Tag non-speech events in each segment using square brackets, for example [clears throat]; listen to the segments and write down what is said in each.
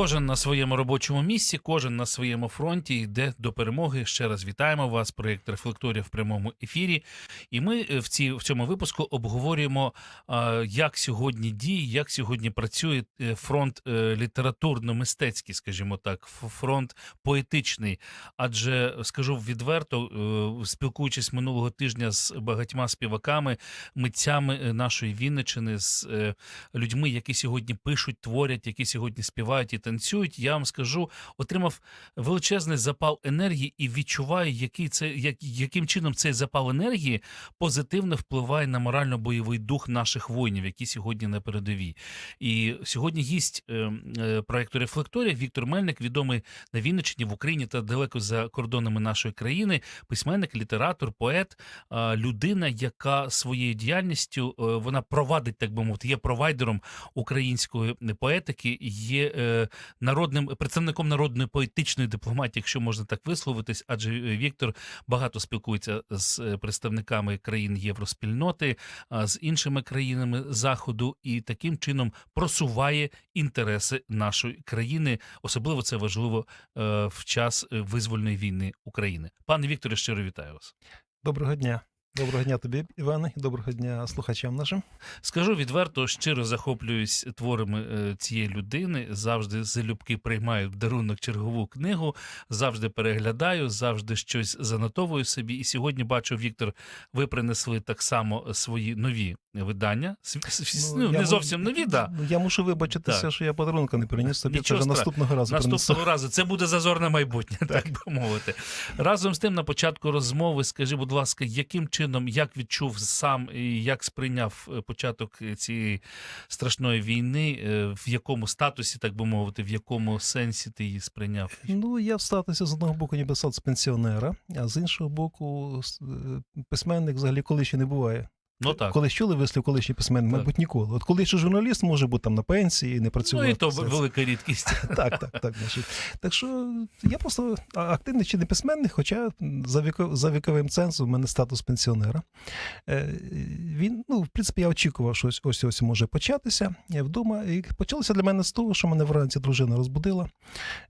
Кожен на своєму робочому місці, кожен на своєму фронті йде до перемоги. Ще раз вітаємо вас. Проєкт Рефлекторія в прямому ефірі. І ми е, в ці в цьому випуску обговорюємо, як сьогодні діє, як сьогодні працює е, фронт е, літературно-мистецький, скажімо так, фронт поетичний. Адже скажу відверто, спілкуючись минулого тижня з багатьма співаками, митцями нашої Вінничини, з людьми, які сьогодні пишуть, творять, які сьогодні співають і танцюють. Я вам скажу, отримав величезний запал енергії і відчуваю, який це як, яким чином цей запал енергії позитивно впливає на морально-бойовий дух наших воїнів, які сьогодні на передовій. І сьогодні гість е, е, проекту Рефлекторія Віктор Мельник, відомий на Вінниччині, в Україні та далеко за кордонами нашої країни, письменник, літератор, поет, е, людина, яка своєю діяльністю е, вона провадить, так би мовити, є провайдером української поетики, є е, народним представником народної поетичної дипломатії, якщо можна так висловитись, адже е, Віктор багато спілкується з е, представниками країн євроспільноти, з іншими країнами заходу, і таким чином просуває інтереси нашої країни. Особливо це важливо е, в час визвольної війни України. Пане Вікторе, щиро вітаю вас. Доброго дня. Доброго дня тобі, Іване, і доброго дня слухачам нашим. Скажу відверто, щиро захоплююсь творами е, цієї людини. Завжди залюбки приймаю в дарунок чергову книгу, завжди переглядаю, завжди щось занотовую собі. І сьогодні бачу, Віктор, ви принесли так само свої нові видання. С- Ну, не зовсім нові, да. Ну, Я мушу вибачитися, Так. що я подарунка не приніс тобі. Це вже наступного разу принесу. Наступного разу це буде зазорне майбутнє, так би мовити. Разом з тим, на початку розмови, скажи, будь ласка, яким чином, як відчув сам і як сприйняв е, початок е, цієї страшної війни, е, в якому статусі, так би мовити, в якому сенсі ти її сприйняв? Ну, я в статусі з одного боку ніби соцпенсіонера, а з іншого боку, письменник взагалі коли ще не буває. Ну так. Колись чули вислів колишній письменник, мабуть, ніколи. От колишній журналіст може бути там на пенсії, не Ну і то велика рідкість. [laughs] Так, так, так. Значить. Так що я просто активний чи не письменник, хоча за, віко, за віковим цензом в мене статус пенсіонера. Е, він, ну, в принципі, я очікував, що ось ось, ось може початися Я вдома. І почалося для мене з того, що мене вранці дружина розбудила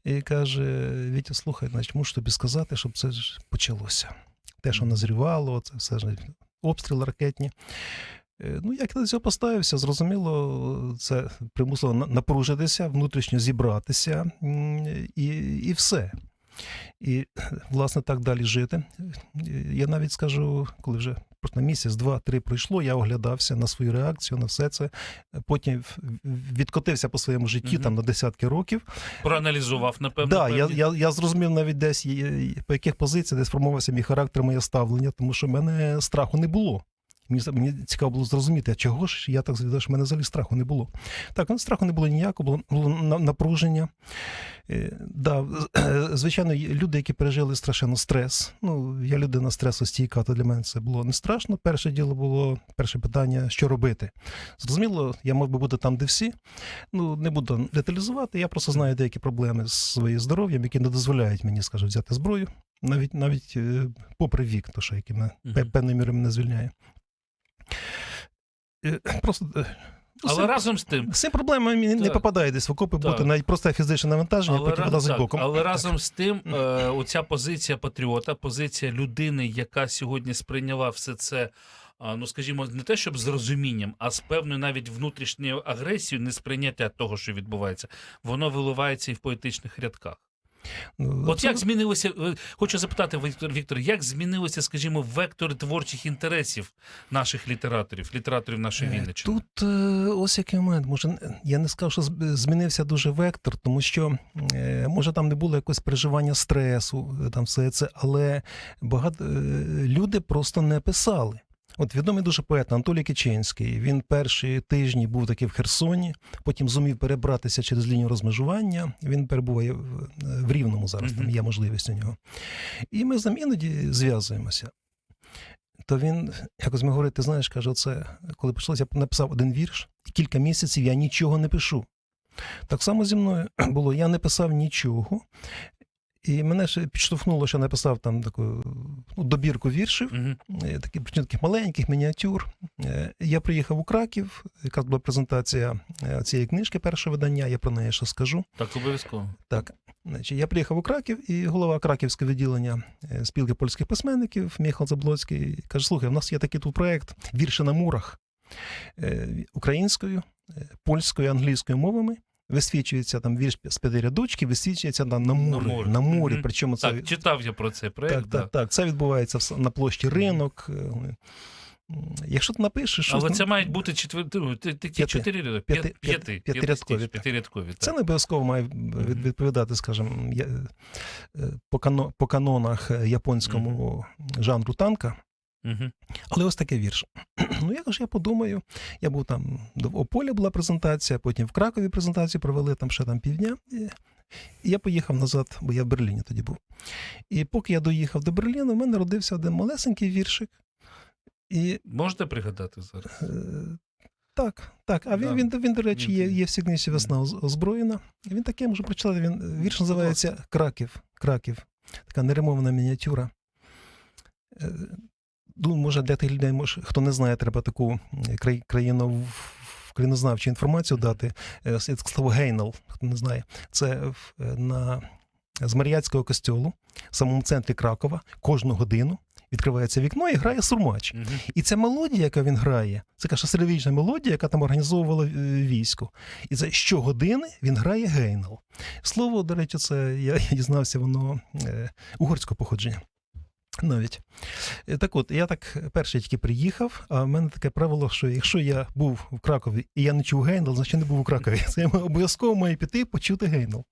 і каже: Вітя, слухай, значить, мушу тобі сказати, щоб це ж почалося. Те, що назрівало, це все ж обстріли ракетні. Е, Ну, як я до цього поставився, зрозуміло, це примусило напружитися, внутрішньо зібратися і, і все. І, [clears throat] власне, так далі жити. Е, Я навіть скажу, коли вже просто на місяць, два-три пройшло, я оглядався на свою реакцію, на все це. Потім відкотився по своєму житті угу. там на десятки років. Проаналізував, напевно. Да, я, я, я зрозумів навіть десь по яких позиціях десь формувався мій характер, моє ставлення, тому що в мене страху не було. Мені, мені цікаво було зрозуміти, а чого ж я так звідав, що в мене взагалі страху не було. Так, ну, страху не було ніякого, було, було напруження. Е, да, звичайно, люди, які пережили страшенно стрес. Ну, я людина стресостійка, то для мене це було не страшно. Перше діло було, перше питання, що робити. Зрозуміло, я мав би бути там, де всі. Ну, не буду деталізувати. Я просто знаю деякі проблеми з своїм здоров'ям, які не дозволяють мені, скажу, взяти зброю, навіть навіть е, попри вік, то що який мене Мгм. пе- певною мірою мене звільняє. Е, [clears throat] Просто. е, ну, Але це- разом з тим, з цим проблемами не Так. попадає десь в окопи, Так. бути навіть просте фізичне навантаження, але, потім ра- вилазить так, боком. але Так. разом з тим, е, оця позиція патріота, позиція людини, яка сьогодні сприйняла все це. а, Ну, скажімо, не те, щоб з розумінням, а з певною навіть внутрішньою агресією, несприйняття того, що відбувається, воно виливається і в поетичних рядках. От як змінилося, е, хочу запитати, Віктор, Віктор, як змінилося, скажімо, вектори творчих інтересів наших літераторів, літераторів нашої Е, Вінниччини? Тут е, ось який момент. Може, я не скажу, що змінився дуже вектор, тому що може там не було якогось переживання стресу, там все це, але багато люди просто не писали. От відомий дуже поет Анатолій Кичинський. Він перші тижні був таки в Херсоні, потім зумів перебратися через лінію розмежування. Він перебуває в, в Рівному зараз, там є можливість у нього. І ми з ним іноді зв'язуємося. То він якось ми говорить, ти знаєш, каже, оце коли почалося, я написав один вірш, і кілька місяців я нічого не пишу. Так само зі мною [clears throat] було, я не писав нічого. І мене ще підштовхнуло, що написав там таку ну, добірку віршів, Мгм. е, такі таких маленьких мініатюр. Е, Я приїхав у Краків, яка була презентація е, цієї книжки, перше видання, я про неї ще скажу. Так, обов'язково. Так, значить, я приїхав у Краків, і голова Краківського відділення е, спілки польських письменників Міхал Заблоцький каже: слухай, у нас є такий тут проект вірші на мурах українською, польською, англійською мовами. Висвічується там вірш з п'яти рядочків, висвічується там на мурі. морі. На морі. Мгм. Причому це Так, читав я про цей проект. так, да. так, так. Це відбувається на площі ринок. е, Якщо ти напишеш Але ну, це мають бути четверти, ну, такі П'яти. чотири ряди, П'яти- п'яти, п'яти, п'ятирядкові, так. п'ятирядкові. Це не обов'язково має відповідати, скажімо, е, по, кано, по канонах японському жанру танка. Але ось таке вірш. [clears throat] Ну, я ж я подумаю. Я був там до Ополя була презентація, потім в Кракові презентацію провели там ще там півдня. І, я поїхав назад, бо я в Берліні тоді був. І поки я доїхав до Берліну, в мене родився один малесенький віршик. І Можете пригадати зараз? Е, Так, так. А він, Да. він, він, до речі, є, є в Сігнісі весна озброєна. Він таке можу прочитати. Він вірш називається Краків. Краків. Така неримована мініатюра. Ну, може, для тих людей, може, хто не знає, треба таку країну країнознавчу інформацію дати. Це слово гейнал, хто не знає. Це в- е, на з Маріяцького костьолу, в самому центрі Кракова, кожну годину відкривається вікно і грає сурмач. Мгм. І ця мелодія, яка він грає, це каже середньовічна мелодія, яка там організовувала е, військо. І це щогодини він грає гейнал. Слово, до речі, це я, я дізнався, воно е, угорського походження. Навіть. Е, Так от, я так перший тільки приїхав, а в мене таке правило, що якщо я був в Кракові і я не чув гейнал, значить не був у Кракові. [laughs] Це я обов'язково маю піти почути гейнал.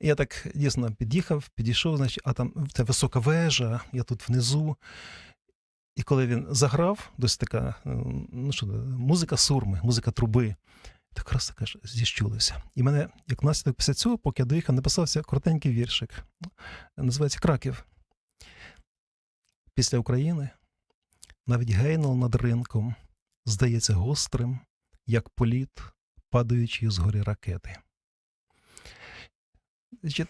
Я так дійсно під'їхав, підійшов, значить, а там це висока вежа, я тут внизу. І коли він заграв, досить така, е, ну що, музика сурми, музика труби, так раз так аж зіщулився. І мене, як наслідок після цього, поки я доїхав, написався коротенький віршик. Називається Краків. Після України навіть гейнал над ринком здається гострим, як політ, падаючи згорі ракети.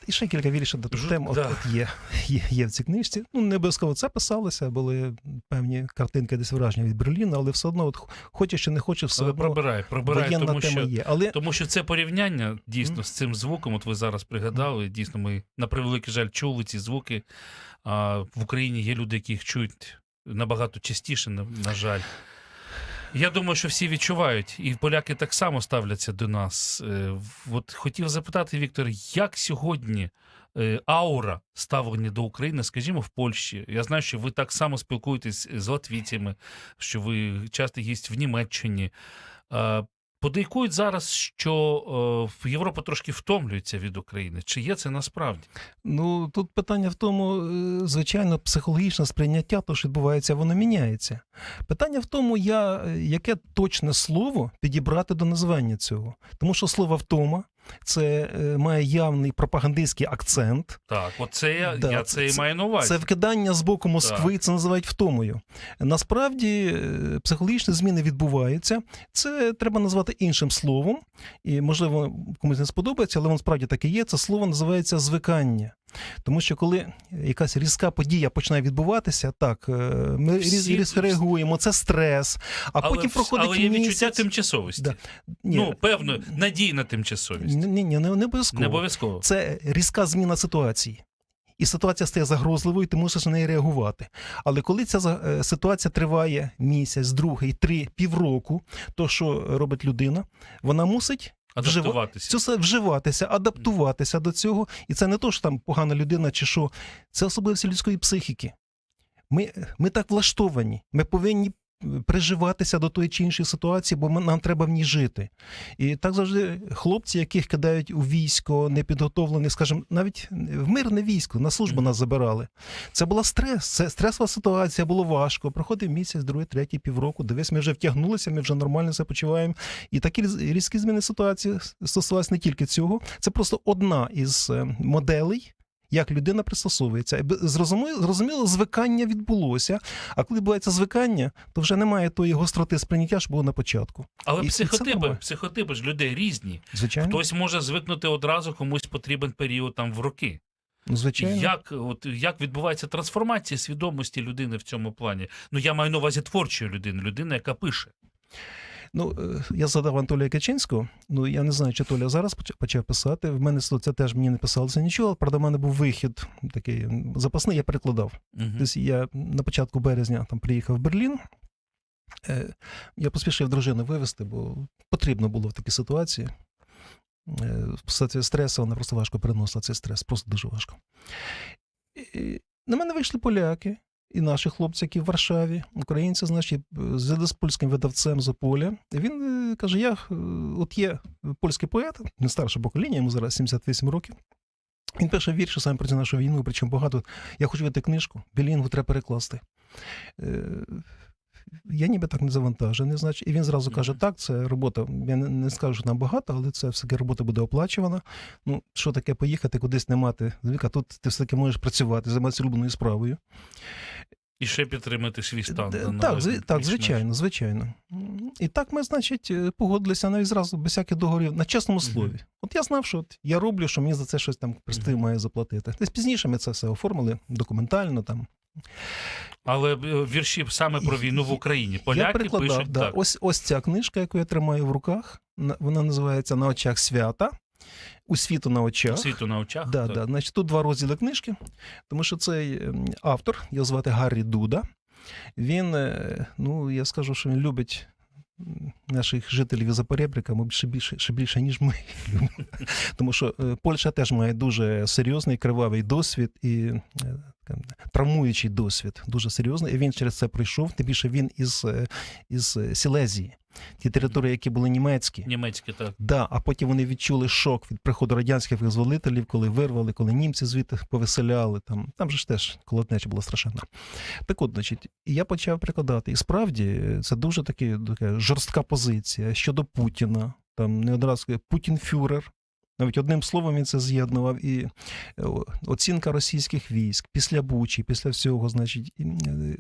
І ще кілька віршів до Жу- От, да. от є, є, є в цій книжці. Ну, не обов'язково це писалося, були певні картинки десь враження від Берліна, але все одно, от, хочеш чи не хочеш, все Але одно пробирай, пробирай, тому тема що, є. Але тому що це порівняння дійсно Мгм. з цим звуком. От ви зараз пригадали. Дійсно, ми на превеликий жаль чули ці звуки. А в Україні є люди, які їх чують набагато частіше, на, на жаль. Я думаю, що всі відчувають, і поляки так само ставляться до нас. Е, От хотів запитати, Віктор, як сьогодні е, аура ставлення до України, скажімо, в Польщі? Я знаю, що ви так само спілкуєтесь з латвійцями, що ви часто гість в Німеччині. Подейкують зараз, що е, Європа трошки втомлюється від України. Чи є це насправді? Ну тут питання в тому, е, звичайно, психологічне сприйняття, то що відбувається, воно міняється. Питання в тому, я, е, яке точне слово підібрати до названня цього. Тому що слово втома це е, має явний пропагандистський акцент. Так, от це я, Да, я це і маю на увазі. Це вкидання з боку Москви, це називають втомою. Насправді е, психологічні зміни відбуваються. Це треба назвати іншим словом, і можливо комусь не сподобається, але воно справді таке є. Це слово називається звикання. Тому що коли якась різка подія починає відбуватися, так е, ми Всі- різ, різко реагуємо, це стрес, а але, потім проходить але є відчуття місяць. тимчасовості. Да. Ні, Ну, певно, надійна тимчасовість. ні, ні, не, не обов'язково. Не обов'язково. Це різка зміна ситуації. І ситуація стає загрозливою, ти мусиш на неї реагувати. Але коли ця е, ситуація триває місяць, другий, три, півроку, то що робить людина? Вона мусить Адаптуватися. це все вживатися, адаптуватися до цього. І це не то, що там погана людина чи що, це особливості людської психіки. Ми, ми так влаштовані. Ми повинні приживатися до тої чи іншої ситуації, бо нам треба в ній жити. І так завжди хлопці, яких кидають у військо, непідготовлені, скажімо, навіть в мирне військо, на службу нас забирали. Це була стрес, це стресова ситуація, було важко. Проходив місяць, другий, третій, півроку. Дивись, ми вже втягнулися, ми вже нормально себе почуваємо. І такі різ- різкі зміни ситуації стосувалися не тільки цього, це просто одна із е, моделей. Як людина пристосовується, І зрозуміло, звикання відбулося. А коли відбувається звикання, то вже немає тої гостроти сприйняття, що було на початку. Але і психотипи, нормально. психотипи ж людей різні. Звичайно, Хтось може звикнути одразу, комусь потрібен період там в роки. Ну, звичайно. Як, от, як відбувається трансформація свідомості людини в цьому плані? Ну, я маю на увазі творчої людини, людини, яка пише. Ну, е, я згадав Анатолія Качинського. Ну, я не знаю, чи Толя зараз почав писати. В мене це теж мені не писалося нічого. Правда, в мене був вихід такий запасний, я перекладав. Угу. Тобто я на початку березня там приїхав в Берлін. Е, Я поспішив дружину вивезти, бо потрібно було в такій ситуації. Е, В стресу вона просто важко переносила цей стрес, просто дуже важко. І на мене вийшли поляки і наші хлопці, які в Варшаві, українці, значить, з з польським видавцем з поле. Він е, каже: я е, от є польський поет, не старше покоління, йому зараз 78 років. Він пише вірші саме про цю нашу війну, причому багато. Я хочу видати книжку, білінгу треба перекласти. Я ніби так не завантажений, значить, і він зразу каже: так, це робота. Я не, не скажу, що нам багато, але це все-таки робота буде оплачувана. Ну, що таке поїхати кудись не мати звіка, тут ти все-таки можеш працювати, займатися улюбленою справою. І ще підтримати свій стан. Так, зв- так, звичайно, звичайно. І так ми, значить, е, погодилися навіть зразу без всяких договорів на чесному слові. От я знав, що от я роблю, що мені за це щось там перспектив Мгм. має заплатити. Десь пізніше ми це все оформили документально там. Але е, вірші саме про війну в Україні. я Поляки перекладав, пишуть да. так. Ось, ось ця книжка, яку я тримаю в руках. Вона називається На очах свята. У світу на очах. У Світу на очах. Да, так. да. Значить, тут два розділи книжки, тому що цей автор, його звати Гаррі Дуда. Він, е, ну, я скажу, що він любить наших жителів за Запорєбрика, мабуть, ще більше, ще більше, ніж ми. [laughs] Тому що е, Польща теж має дуже серйозний кривавий досвід і е, травмуючий досвід, дуже серйозний. І він через це прийшов. Тим більше він із, е, із Сілезії, ті території, які були німецькі. Німецькі так. Да, а потім вони відчули шок від приходу радянських визволителів, коли вирвали, коли німці звідти повеселяли. Там, там же ж теж колотнеча була страшенна. Так от, значить, я почав прикладати. І справді це дуже таки, така жорстка позиція щодо Путіна. Там не одразу Путін фюрер. Навіть одним словом він це з'єднував. І е, оцінка російських військ після Бучі, після всього, значить, е,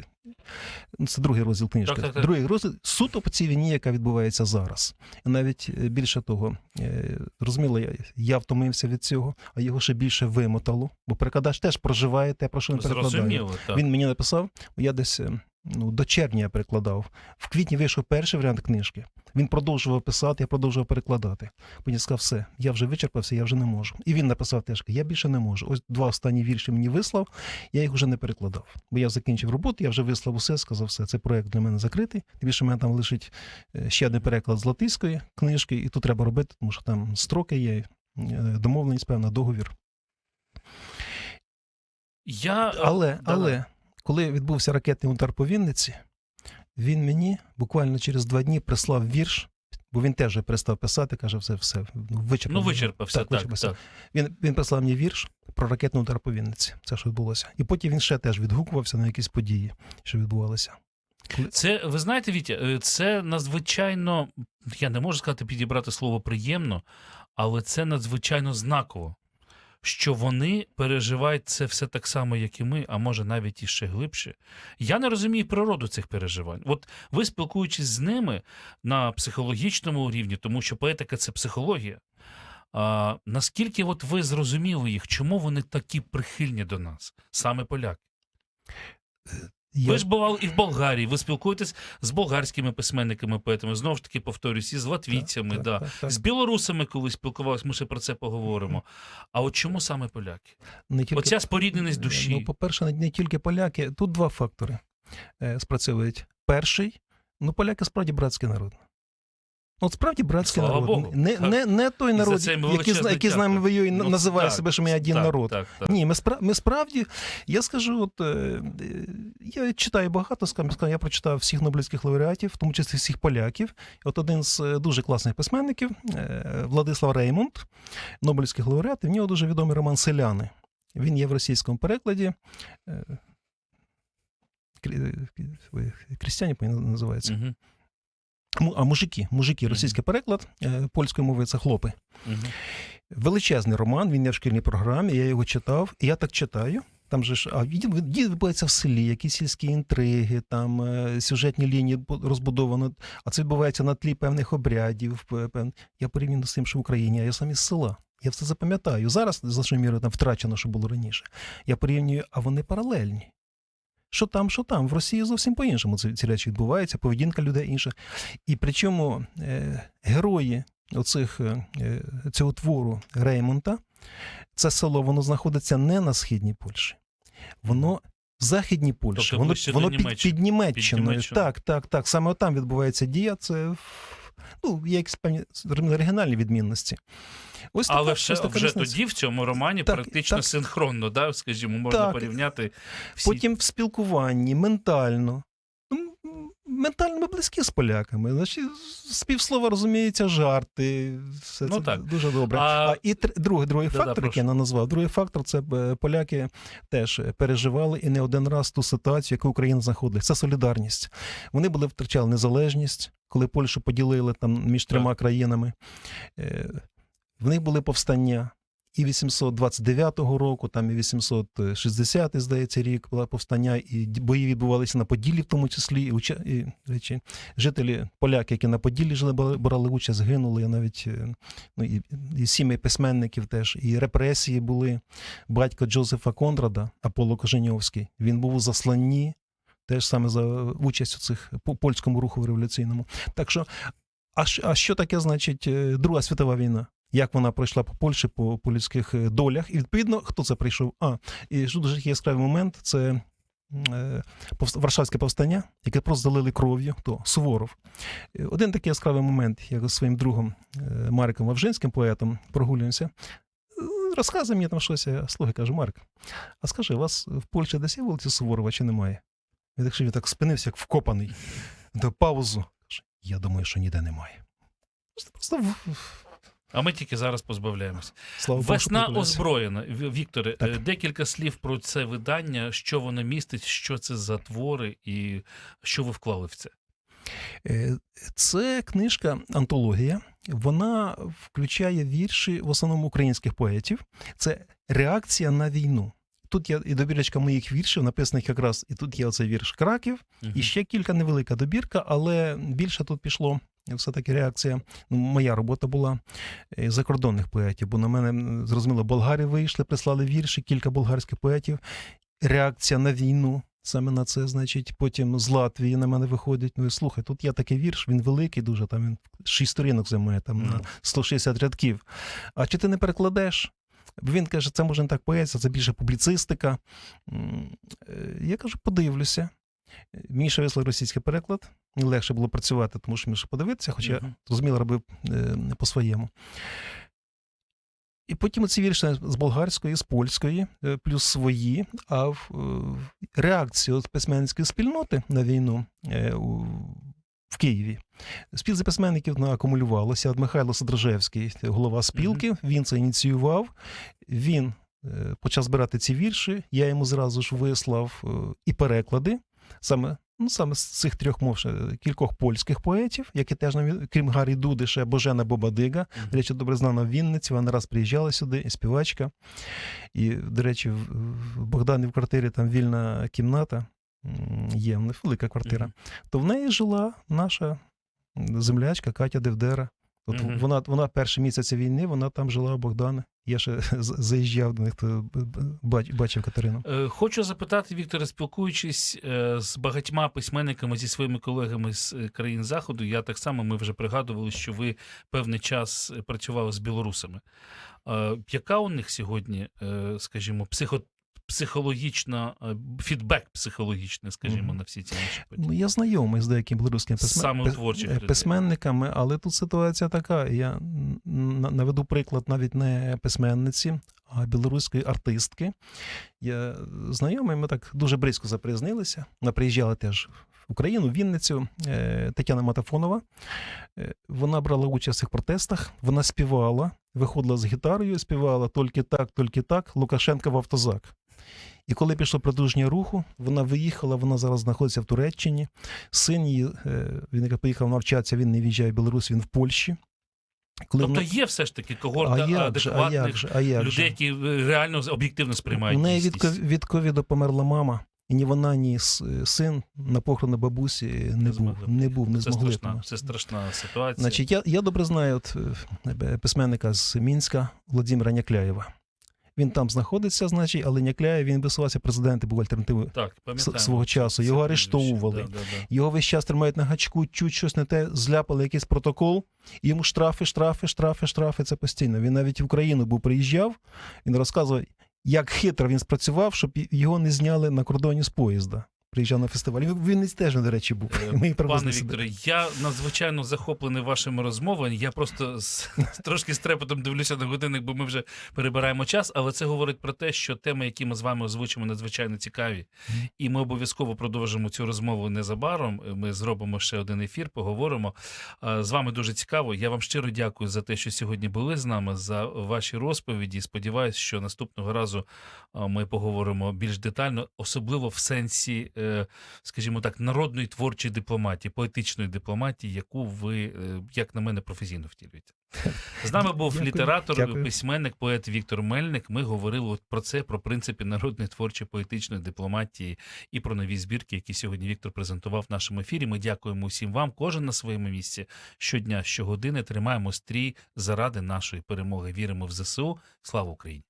ну, це другий розділ книжки. Так, так, так. Другий розділ суто по цій війні, яка відбувається зараз. І навіть е, більше того, розуміло, я, я втомився від цього, а його ще більше вимотало, бо перекладач теж проживає те, про що він перекладає. Він мені написав, я десь ну, до червня я перекладав. В квітні вийшов перший варіант книжки. Він продовжував писати, я продовжував перекладати. Потім сказав, все, я вже вичерпався, я вже не можу. І він написав теж, я більше не можу. Ось два останні вірші мені вислав, я їх вже не перекладав. Бо я закінчив роботу, я вже вислав усе, сказав, все, цей проект для мене закритий. Тим більше в мене там лишить е, ще один переклад з латиської книжки, і тут треба робити, тому що там строки є, е, домовленість, певна, договір. Я, Але, але коли відбувся ракетний удар по Вінниці, він мені буквально через два дні прислав вірш, бо він теж перестав писати, каже, все, все, ну, вичерпав. Ну, вичерпався, так, вичерпався. так. Він, він прислав мені вірш про ракетний удар по Вінниці. Це що відбулося. І потім він ще теж відгукувався на якісь події, що відбувалися. Це, ви знаєте, Вітя, е, це надзвичайно, я не можу сказати підібрати слово приємно, але це надзвичайно знаково, що вони переживають це все так само, як і ми, а може навіть іще глибше. Я не розумію природу цих переживань. От ви спілкуючись з ними на психологічному рівні, тому що поетика це психологія. А, наскільки от ви зрозуміли їх, чому вони такі прихильні до нас, саме поляки? Я, Ви ж бували і в Болгарії, ви спілкуєтесь з болгарськими письменниками, поетами, знову ж таки повторюсь, і з латвійцями, так, да. так, так. з білорусами, коли спілкувалися, ми ще про це поговоримо. А от чому саме поляки? Не тільки- Оця спорідненість душі. Ну, по-перше, не- не тільки поляки. Тут два фактори е, спрацьовують. Перший, ну, поляки справді братський народ. От справді братський Слава народ. Богу, Не, так. не, не той народ, який, який з нами воює Ну, називає так, себе, що ми один так, народ. Так, так. Ні, ми, спра- ми справді, я скажу, от, е, е, я читаю багато, я прочитав всіх нобелівських лауреатів, в тому числі всіх поляків. І От один з е, дуже класних письменників, е, Владислав Реймунд, нобелівських лауреатів, в нього дуже відомий роман Селяни. Він є в російському перекладі. е, крі- е, Крістяні називається. Угу, А мужики, мужики, російський переклад, е, польською мовою це хлопи. угу. Величезний роман, він є в шкільній програмі, я його читав, і я так читаю. Там же ж а він відбувається в селі, якісь сільські інтриги, там е, сюжетні лінії бу- розбудовано. А це відбувається на тлі певних обрядів. пев- Я порівняно з тим, що в Україні, а я сам із села. Я все запам'ятаю. Зараз значною мірою там втрачено, що було раніше. Я порівнюю, а вони паралельні. Що там, що там. В Росії зовсім по-іншому ці, ці речі відбуваються, поведінка людей інша. І причому е, герої оцих, е, е, цього твору Реймонта, це село воно знаходиться не на східній Польщі. Воно в західній Польщі, Тобто воно, воно під, під Німеччиною. Під. Так, так, так. Саме там відбувається дія. Це ну, є якісь певні регіональні відмінності. Ось така- Але ще, ось така вже різниця. тоді в цьому романі Так, практично так. синхронно, да, скажімо, можна Так. порівняти всі. Потім в спілкуванні, ментально. Ментально ми близькі з поляками. Значить, з півслова розуміються жарти. Все Ну, це так. дуже добре. А- А, і тр- другий, другий Да-да, фактор, прошу. який я назвав, другий фактор це е, поляки теж переживали і не один раз ту ситуацію, яку Україна знаходилась. Це солідарність. Вони були втрачали незалежність, коли Польщу поділили там між трьома країнами. В них були повстання. І 829 року, там і 860, здається, рік була повстання, і бої відбувалися на Поділлі, в тому числі, і, уча... і речі, жителі, поляки, які на Поділлі жили, брали, участь, гинули, навіть е, ну, і, і сім'ї письменників теж, і репресії були. Батько Джозефа Конрада, Аполло Коженьовський, він був у засланні, теж саме за участь у цих по- польському руху революційному. Так що, а, що- а що таке значить е, Друга світова війна? Як вона пройшла по Польщі, по, по людських е, долях, і відповідно, хто це прийшов? А, і що дуже яскравий момент це е, Варшавське повстання, яке просто залили кров'ю. Хто? Суворов. Е, Один такий яскравий момент, я зі своїм другом Мариком Вавжинським, поетом, прогулюємося. Розказує мені там щось, я слухай, кажу, Марк, а скажи, у вас в Польщі десь є вулиці Суворова чи немає? Він так, він так спинився, як вкопаний. Дав паузу. Я думаю, що ніде немає. Просто, А ми тільки зараз позбавляємось. слава Весна озброєна. Вікторе, Так. е, декілька слів про це видання, що воно містить, що це за твори і що ви вклали в це. Е, Це книжка антологія. Вона включає вірші в основному українських поетів. Це реакція на війну. Тут є і добірочка моїх віршів, написаних якраз, і тут є оцей вірш Краків, Мгм. і ще кілька невелика добірка, але більше тут пішло все-таки реакція. Ну, моя робота була е, закордонних поетів, бо на мене зрозуміло, болгари вийшли, прислали вірші, кілька болгарських поетів. Реакція на війну. Саме на це, значить, потім з Латвії на мене виходять. Ну і слухай, тут є такий вірш, він великий дуже, там він шість сторінок займає, там на 160 рядків. А чи ти не перекладеш? Бо Він каже, це може не так поезія, це більше публіцистика. Е, Я кажу, подивлюся. Міша вислав російський переклад. Мені легше було працювати, тому що Міша подивитися, хоча Мгм. зрозуміло робив е, по-своєму. І потім ці вірші з болгарської, з польської, е, плюс свої. А в, е, реакцію письменницької спільноти на війну в Києві. Спілці письменників наакумулювалося. От Михайло Садрожевський, голова спілки, він це ініціював. Він почав збирати ці вірші. Я йому зразу ж вислав і переклади. Саме, ну, саме з цих трьох мов кількох польських поетів, які теж крім Гаррі Дуди, ще Божена Бобадига. До речі, добре знана в Вінниці. Вона раз приїжджала сюди, і співачка. І, до речі, в Богдані в квартирі там вільна кімната є, в них велика квартира. Мгм. То в неї жила наша землячка Катя Девдера. От Мгм. вона, вона перші місяці війни, вона там жила у Богдана. Я ще [laughs] заїжджав до них, то бачив Катерину. Е, Хочу запитати, Вікторе, спілкуючись е, з багатьма письменниками зі своїми колегами з е, країн Заходу, я так само ми вже пригадували, що ви певний час працювали з білорусами. Яка у них сьогодні, скажімо, психо, психологічна е, фідбек психологічний, скажімо, Мгм. на всі ці інші події? Ну, я знайомий з деякими білоруськими письмен... Е, людей. письменниками, але тут ситуація така. Я наведу приклад навіть не письменниці, а білоруської артистки. Я знайомий, ми так дуже близько заприязнилися. Вона приїжджала теж в Україну, в Вінницю. Е, Тетяна Матафонова. Е, Вона брала участь в цих протестах, вона співала, виходила з гітарою, співала тільки так, тільки так, Лукашенка в автозак. І коли пішло продовження руху, вона виїхала, вона зараз знаходиться в Туреччині. Син її, е, він яка поїхав навчатися, він не в'їжджає в Білорусь, він в Польщі. Коли Тобто вона- є все ж таки а когорта як же, а адекватних як же, а як людей, же? які е, реально об'єктивно сприймають У неї від, від ковіду померла мама, і ні вона, ні син на похорони бабусі не, був, не був, не Це змогли. страшна, це страшна ситуація. Значить, я, я добре знаю от, е, письменника з Мінська Владимира Някляєва. Він там знаходиться, значить, але Някляєв він висувався президент був альтернативою. так, свого часу. Його арештовували. Да, да, да. Його весь час тримають на гачку, чуть щось не те, зляпали якийсь протокол, і йому штрафи, штрафи, штрафи, штрафи. Це постійно. Він навіть в Україну був приїжджав, він розказував, як хитро він спрацював, щоб його не зняли на кордоні з поїзда. Приїжджав на фестиваль. Він Вінниці теж, до речі, був. Е, Ми Пане. Вікторе, я надзвичайно захоплений вашими розмовами. Я просто з, [laughs] трошки з трепетом дивлюся на годинник, бо ми вже перебираємо час. Але це говорить про те, що теми, які ми з вами озвучимо, надзвичайно цікаві. І ми обов'язково продовжимо цю розмову незабаром. Ми зробимо ще один ефір, поговоримо. З вами дуже цікаво. Я вам щиро дякую за те, що сьогодні були з нами, за ваші розповіді. Сподіваюсь, що наступного разу ми поговоримо більш детально, особливо в сенсі. Е, скажімо так, народної творчої дипломатії, поетичної дипломатії, яку ви, е, як на мене, професійно втілюєте. З нами був Дякую. літератор, Дякую. письменник, поет Віктор Мельник. Ми говорили от про це, про принципи народної творчої поетичної дипломатії і про нові збірки, які сьогодні Віктор презентував в нашому ефірі. Ми дякуємо усім вам, кожен на своєму місці. Щодня, щогодини тримаємо стрій заради нашої перемоги. Віримо в ЗСУ. Слава Україні!